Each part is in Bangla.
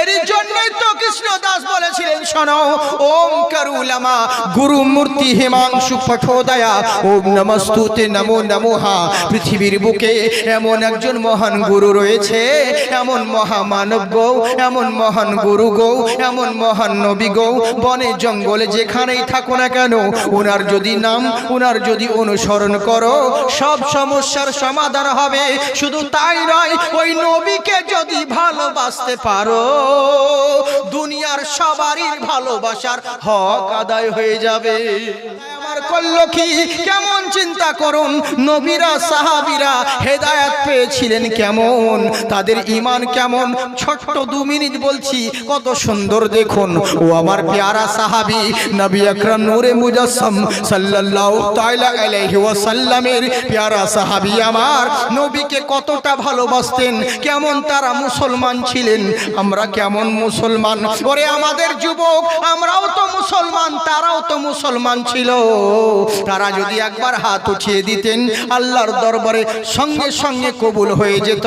এর জন্যই তো কৃষ্ণ দাস বলেছিলেন, শোনো ওম করুলামা গুরু মূর্তি হিমাংশু পঠোদয়া, ওম নমস্তুতে নমো নমোহা। পৃথিবীর বুকে এমন একজন মহান গুরু রয়েছে, এমন মহামানব গৌ, এমন মহান গুরু গৌ, এমন মহান নবী গৌ। বনে জঙ্গলে যেখানেই থাকো না কেন ওনার যদি নাম ওনার যদি অনুসরণ করো, সব সমস্যার সমাধান হবে। শুধু তাই নয়, ওই নবীকে যদি ভালোবাসতে পারো দুনিয়ার সবারই ভালোবাসার হক আদায় হয়ে যাবে। আমার করল কি? কেমন চিন্তা করুন? নবীরা, সাহাবিরা হেদায়াত পেয়েছিলেন কেমন? তাদের ইমান কেমন? ছোট্ট দু মিনিট বলছি, কত সুন্দর দেখুন। ও আমার পেয়ারা সাহাবী, নবী আকরাম নূরে মুজাসসাম সাল্লাল্লাহু তাআলা আলাইহি ওয়াসাল্লামের পেয়ারা সাহাবী আমার। নবীকে কতটা ভালোবাসতেন, কেমন তারা মুসলমান ছিলেন? আমরা কেমন মুসলমান? ওরে আমাদের যুবক, আমরাও তো মুসলমান, তারাও তো মুসলমান ছিল। তারা যদি একবার হাত উঠিয়ে দিতেন, আল্লাহর দরবারে সঙ্গে সঙ্গে কবুল হয়ে যেত।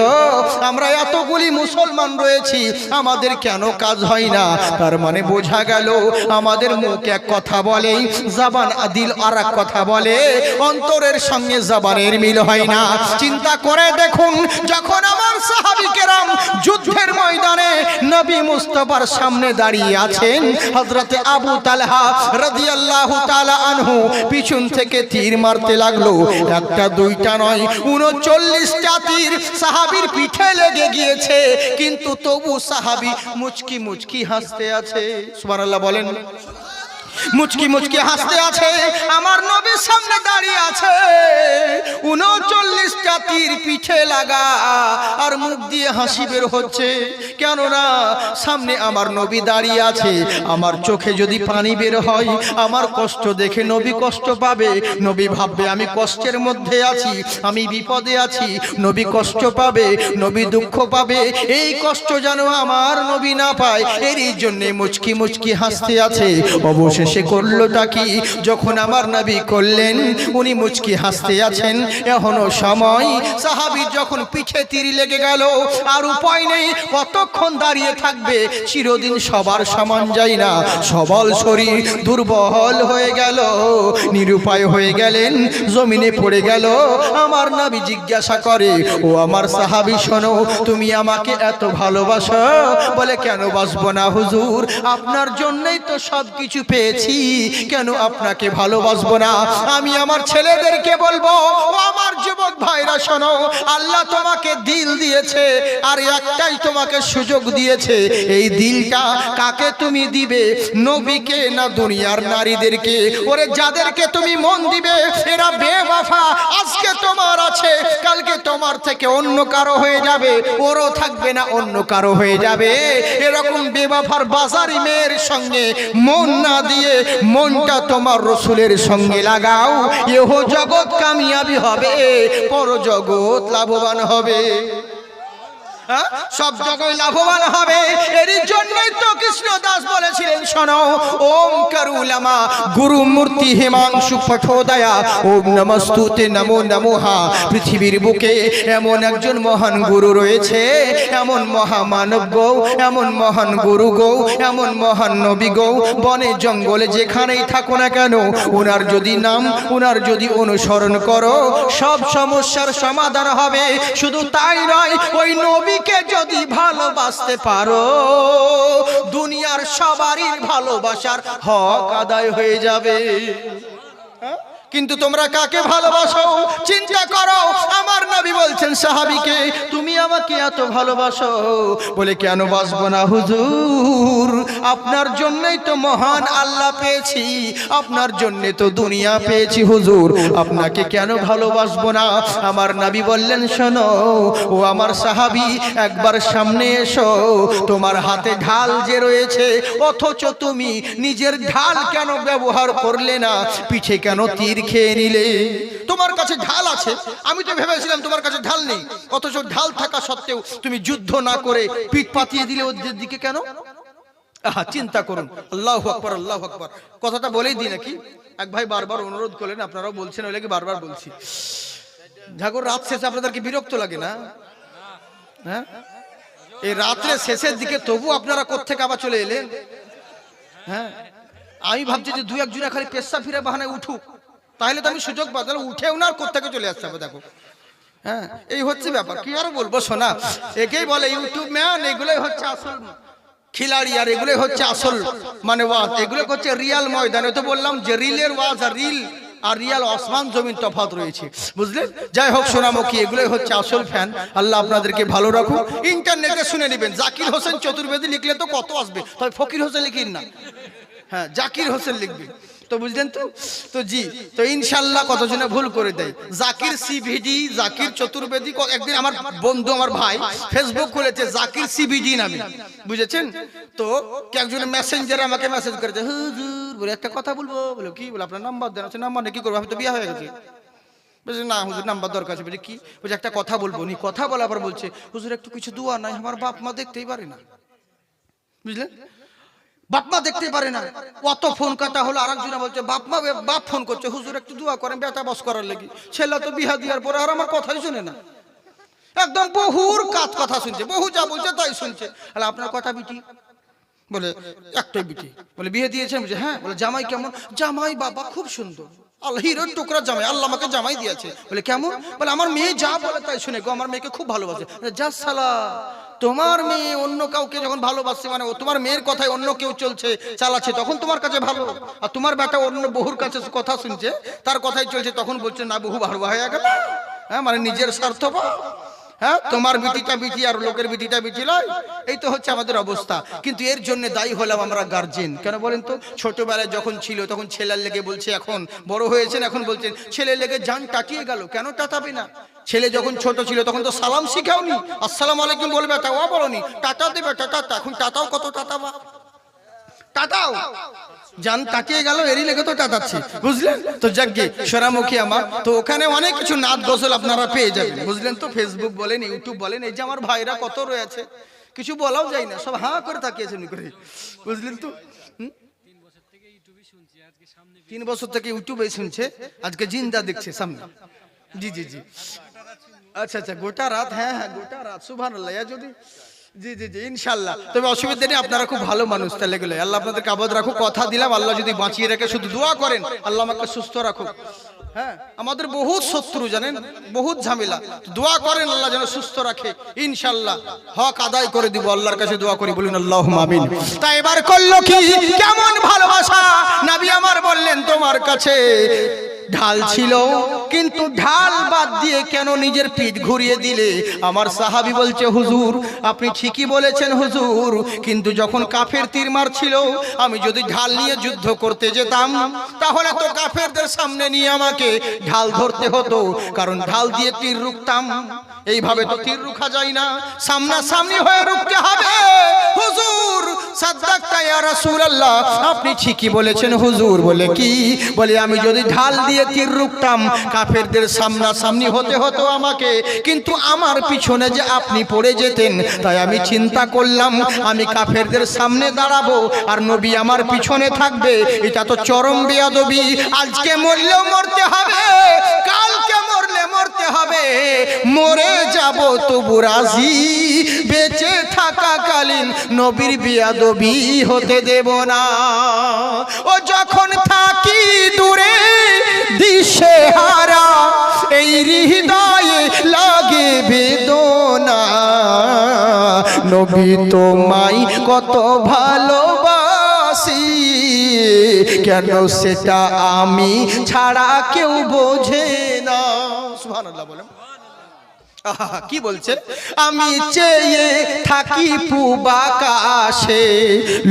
আমরা এতগুলি মুসলমান রয়েছি, আমাদের কেন কাজ হয় না? তার মানে বোঝা গেল, আমাদের মুখ এক কথা বলে, জাবান আদিল আর কথা বলে, অন্তরের সঙ্গে জাবানের মিল হয় না। চিন্তা করে দেখুন, যখন আমার সাহাবি কেরাম যুদ্ধের ময়দানে নবী মুস্তফার সামনে দাঁড়িয়ে আছেন, হযরতে আবু তালহা রাদিয়াল্লাহু তাআলা আনহু পিছন থেকে তীর মারতে লাগল। একটা, দুইটা নয়, উনচল্লিশটা তীর সাহাবির পিঠে লেগে গিয়েছে। কিন্তু তবু সাহাবি মুচকি মুচকি হাসতে আছে। সুবহানাল্লাহ বলেন। মুচকি মুচকি হাসতে আছে। আমার নবীর সামনে দাঁড়িয়ে আছে। উনচল্লিশটা তীর পিঠে লাগা আর মুখ দিয়ে হাসি বের হচ্ছে। কেননা সামনে আমার নবী দাঁড়িয়ে আছে। আমার চোখে যদি পানি বের হয়, আমার কষ্ট দেখে নবী কষ্ট পাবে। নবী ভাববে, আমি কষ্টের মধ্যে আছি, আমি বিপদে আছি। নবী কষ্ট পাবে, নবী দুঃখ পাবে। এই কষ্ট যেন আমার নবী না পায়, এরই জন্যে মুচকি মুচকি হাসতে আছে। অবশেষে করলোটা কি? যখন আমার নবী করলেন, উনি মুচকি হাসতে আছেন। এখনও সময়। সাহাবি যখন পিঠে তীর লেগে গেল, আর উপায় নেই, কতক্ষণ দাঁড়িয়ে থাকবে, চিরদিন সবার সমান যায় না। সবল শরীর দুর্বল হয়ে গেল, নিরুপায় হয়ে গেলেন, জমিনে পড়ে গেল। আমার নবী জিজ্ঞাসা করে, ও আমার সাহাবি, শোনো, তুমি আমাকে এত ভালোবাসো? বলে, কেন বাসবো না হুজুর? আপনার জন্যই তো সব কিছু পেয়েছি কেন আপনাকে ভালোবাসবো না? আমি আমার ছেলেদেরকে বলব আমার যুবক ভাইরা, শোনো, আল্লাহ তোমাকে দিল দিয়েছে, আর একটাই তোমাকে সুযোগ দিয়েছে। এই দিলটা কাকে তুমি দিবে? নবীকে না দুনিয়ার নারীদেরকে? ওরে, যাদেরকে তুমি মন দিবে, এরা বেবাফা আজকে তোমার আছে, কালকে তোমার থেকে অন্য কারও হয়ে যাবে। ওরও থাকবে না, অন্য কারও হয়ে যাবে। এরকম বেবাফার বাজারি মেয়ের সঙ্গে মন না দিয়ে মনটা তোমার রসুলের সঙ্গে লাগাও এহ জগৎ কামিয়াবি হবে পর জগৎ লাভবান হবে? সব জগৎ লাভবান হবে। এর জন্যই তো কৃষ্ণ দাস বলেছিলেন, শোনো ওম করুলামা গুরু মূর্তি হিমাংশু পঠোদয়া, ওম নমস্তুতে নমো নমোহা। পৃথিবীর বুকে এমন একজন মহান গুরু রয়েছে, এমন মহামানব গৌ, এমন মহান গুরু গৌ, এমন মহান নবী গৌ। বনে জঙ্গলে যেখানেই থাকো না কেন ওনার যদি নাম ওনার যদি অনুসরণ করো, সব সমস্যার সমাধান হবে। শুধু তাই নয়, ওই নবীকে যদি ভালোবাসতে পারো দুনিয়ার সবারই ভালোবাসার হক আদায় হয়ে যাবে? কিন্তু তোমরা কাকে ভালোবাসো? চিন্তা করো। আমার নবী বলছেন, সাহাবিকে, তুমি আমাকে এত ভালোবাসো? বলে, কেন বাসবো না হুজুর? আপনার জন্যই তো মহান আল্লাহ পেয়েছি। আপনার জন্য তো দুনিয়া পেয়েছি হুজুর। আপনাকে কেন ভালোবাসবো না? আমার নবী বললেন, শোনো, ও আমার সাহাবি, একবার সামনে এসো। তোমার হাতে ঢাল যে রয়েছে, অথচ তুমি নিজের ঢাল কেন ব্যবহার করলে না? পিঠে কেন তীর খেয়ে নিলে। তোমার কাছে ঢাল আছে। আমি তো ভেবেছিলাম তোমার কাছে ঢাল নেই। অথচ ঢাল থাকা সত্ত্বেও তুমি যুদ্ধ না করে পিঠ পাতিয়ে দিলে ওদের দিকে কেন? আহা, চিন্তা করুন। আল্লাহ আকবর আল্লাহ আকবর। কথাটা বলেই দিই নাকি? এক ভাই বারবার অনুরোধ করলেন, আপনারাও বলছেন ওই লাগে বারবার বলছি। ঝাগর, রাত শেষে আপনাদেরকে বিরক্ত লাগে না? হ্যাঁ? এই রাত্রে শেষের দিকে তবু আপনারা কোত্থেকে আবার চলে এলেন? হ্যাঁ? আমি ভাবছি যে দু একজনে খালি পেশা ফিরে বাহানায় উঠুক। তাহলে তো আমি সুযোগ পাই তাহলে উঠেও না, আর কোত্থেকে চলে আসতে হবে, দেখো। হ্যাঁ এই হচ্ছে ব্যাপার। কি আর বলব শোনা একেই বলে ইউটিউব ম্যান এগুলোই হচ্ছে আসল খিলাড়ি, আর এগুলোই হচ্ছে আসল মানে ওয়াজ। এগুলো হচ্ছে রিয়াল ময়দান। তো বললাম যে রিলের ওয়াজ আর রিল আর রিয়াল আসমান জমিন তফাৎ রয়েছে। বুঝলেন? যাই হোক, সোনামুখী, এগুলোই হচ্ছে আসল ফ্যান আল্লাহ আপনাদেরকে ভালো রাখুক। ইন্টারনেটে শুনে নেবেন। জাকির হোসেন চতুর্বেদী লিখলে তো কত আসবে? তবে ফকির হোসেন লিখিন না। হ্যাঁ জাকির হোসেন লিখবে। তো বুঝলেন তো? তো জি, তো ইনশাল্লাহ কতজনে ভুল করে দেয়? জাকির সিভিডি জাকির চতুর্বেদী একদিন আমার বন্ধু, আমার ভাই ফেসবুক খুলেছে, জাকির সিভিডি নামে। বুঝেছেন? তো একজন মেসেঞ্জার আমাকে মেসেজ করেছে, হুজুর, বলে একটা কথা বলব? বলে, কি? বলে, আপনার নাম্বার দেন। আছে নাম্বার নেই, কি করব? আমি তো বিয়ে হয়ে গেছে। বলছে, না হুজুর নাম্বার দরকার আছে। বলছে কি? বলছে, একটা কথা বলব। নি কথা বলার পর বলছে, হুজুর, একটু কিছু দোয়া নাই, আমার বাপ মা দেখতেই পারে না। বুঝলেন? বাপ মা দেখতে পারে না। অত ফোন কাটা হলো আর আরেকজনে বলছে, বাপ মা, বাপ ফোন করছে, হুজুর একটু দোয়া করেন, বেটা বস করার লাগি। ছেলে তো বিহা দেওয়ার পরে আর আমার কথাই শুনে না। একদম বহুর কাজ কথা শুনছে, বহু যা বলছে তাই শুনছে। আরে আপনার কথা বিটি? বলে, একটাই বিটি। বলে, বিয়ে দিয়েছেন বলছে হ্যাঁ। বলে, জামাই কেমন? জামাই বাবা খুব সুন্দর। আল্লাহ হিরোর টুকরা জামাই, আল্লাহ আমাকে জামাই দিয়েছে। বলে, কেমন? বলে, আমার মেয়ে যা বলে তাই শুনে গো, আমার মেয়েকে খুব ভালোবাসে। যা সালা। তোমার মেয়ে অন্য কাউকে যখন ভালোবাসছে মানে ও তোমার মেয়ের কথায় অন্য কেউ চলছে, চালাচ্ছে, তখন তোমার কাছে ভালো। আর তোমার বেটা অন্য বহুর কাছে কথা শুনছে, তার কথাই চলছে, তখন বলছে, না বহু ভালো হয়ে গেল। হ্যাঁ মানে নিজের স্বার্থ হ্যাঁ? তোমার বিটিটা বিটি আর লোকের বিটিটা বিটি লয়? এই তো হচ্ছে আমাদের অবস্থা। কিন্তু এর জন্য দায়ী হলাম আমরা গার্জেন কেন বলেন তো? ছোটবেলায় যখন ছিল, তখন ছেলের লেগে বলছে, এখন বড় হয়েছেন, এখন বলছেন। ছেলে লেগে যান টাটিয়ে গেল। কেন টাটাবে না? ছেলে যখন ছোট ছিল, তখন তো সালাম শিখাওনি। আসসালাম আলাইকুম বলবে তা ও বলনি টাটা দেবে, টাটা এখন টাটাও কত টাটা বা? টাটাও? জান তাকিয়ে গেল, এরই লেগে তো টাটাচ্ছি। বুঝলেন? তো যাকে সোনামুখী আমার। তো ওখানে অনেক কিছু নাচ গজল আপনারা পেয়ে যাবেন। বুঝলেন তো? ফেসবুক বলেন ইউটিউব বলেন, এই যে আমার ভাইরা কত রয়েছে, কিছু বলাও যায় না, সব হাঁ করে তাকিয়েছে করে। বুঝলেন তো? তিন বছর থেকে ইউটিউবে শুনছে, আজকে জিন্দা দেখছে সামনে। জি জি জি। আচ্ছা আচ্ছা গোটা রাত হ্যাঁ হ্যাঁ গোটা রাত সুভান যদি জি জি জি ইনশাল্লাহ। তবে অসুবিধা নেই আপনারা খুব ভালো মানুষ তাহলে গেলে আল্লাহ আপনাদের কাবদ রাখুক কথা দিলাম আল্লাহ যদি বাঁচিয়ে রেখে শুধু দোয়া করেন আল্লাহ আমাকে সুস্থ রাখুক। হ্যাঁ আমাদের বহুত শত্রু জানেন বহুত ঝামেলা। দোয়া করেন আল্লাহ যেন সুস্থ রাখে ইনশাল্লাহ। হক আদায় করে দিব আল্লাহর কাছে দোয়া করি বলুন আল্লাহ আমিন। তা এবার করল কি? কেমন ভালোবাসা? নাবি আমার বললেন তোমার কাছে ঢাল ছিল কিন্তু ঢাল বাদ দিয়ে কেন নিজের পিঠ ঘুরিয়ে দিলে? আমার সাহাবি বলছে হুজুর আপনি ঠিকই বলেছেন হুজুর কিন্তু যখন কাফের তীর মারছিল আমি যদি ঢাল নিয়ে যুদ্ধ করতে যেতাম তাহলে তো কাফেরদের সামনে নিয়ে আমাকে ঢাল ধরতে হতো কারণ ঢাল দিয়ে তীর রুখতাম। এইভাবে তো তীর রুখা যায় না সামনাসামনি হয়ে রুখতে হবে। হুজুর সাদ্দাকতা ইয়া রাসূলুল্লাহ আপনি ঠিকই বলেছেন হুজুর বলে কি? বলে আমি যদি ঢাল দিয়ে তীর রুখতাম কাফেরদের সামনাসামনি হতে হতো আমাকে। কিন্তু আমার পিছনে যে আপনি পড়ে যেতেন, তাই আমি চিন্তা করলাম, আমি কাফেরদের সামনে দাঁড়াবো আর নবী আমার পিছনে থাকবে। এটা তো চরম বেয়াদবি। আজকে মরলেও মরতে হবে, কালকে মরলে মরতে হবে। মরে যাব তবু রাজি, বেঁচে থাকাকালীন নবীর বিয়াদবি হতে দেব না। ও দিশে হারা এই হৃদয়ে লাগে বেদনা। নবী তোমায় কত ভালোবাসি, কেন সেটা আমি ছাড়া কেউ বোঝে না। সুবহানাল্লাহ বলেন। কি বলছে আমি চেয়ে থাকি পুবাকাশে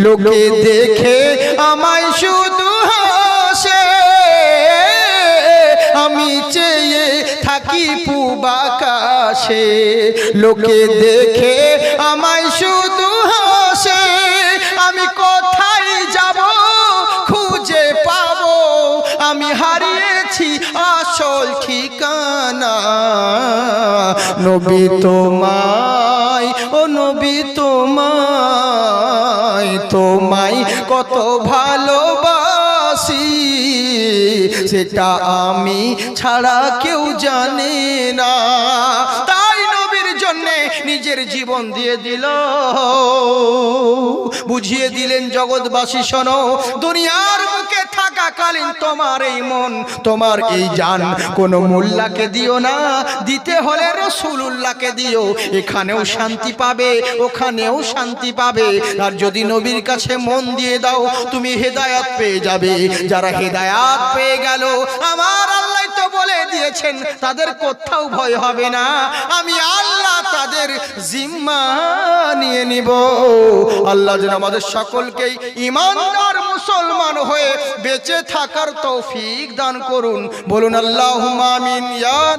লোকে দেখে আমায় শুধু পুবাকাশে লোকে দেখে আমায় শুধু হাসে, আমি কোথায় যাব, খুঁজে পাবো? আমি হারিয়েছি আসল ঠিকানা। নবী তোমায়, ও নবী তোমায় তোমায় কত ভালোবাসি। সেটা আমি ছাড়া কেউ জানে না। জীবন দিয়ে দিল। বুঝিয়ে দিলেন জগৎবাসী, শোনো, দুনিয়ার বুকে থাকাকালীন তোমার এই মন, তোমার এই জান কোন মোল্লাকে দিও না, দিতে হলে রসুলুল্লাহকে দিও, এখানেও শান্তি পাবে, ওখানেও শান্তি পাবে, আর যদি নবীর কাছে মন দিয়ে দাও, তুমি হেদায়াত পেয়ে যাবে, যারা হেদায়াত পেয়ে গেল, আমার আল্লাহ তো বলে দিয়েছেন, তাদের কোথাও ভয় হবে না, আমি আল্লাহ তাদের জিম্মা নিয়ে নিব। আল্লাহ যেন আমাদের সকলকেই ইমানদার মুসলমান হয়ে বেঁচে থাকার তৌফিক দান করুন। বলুন আল্লাহ মামিন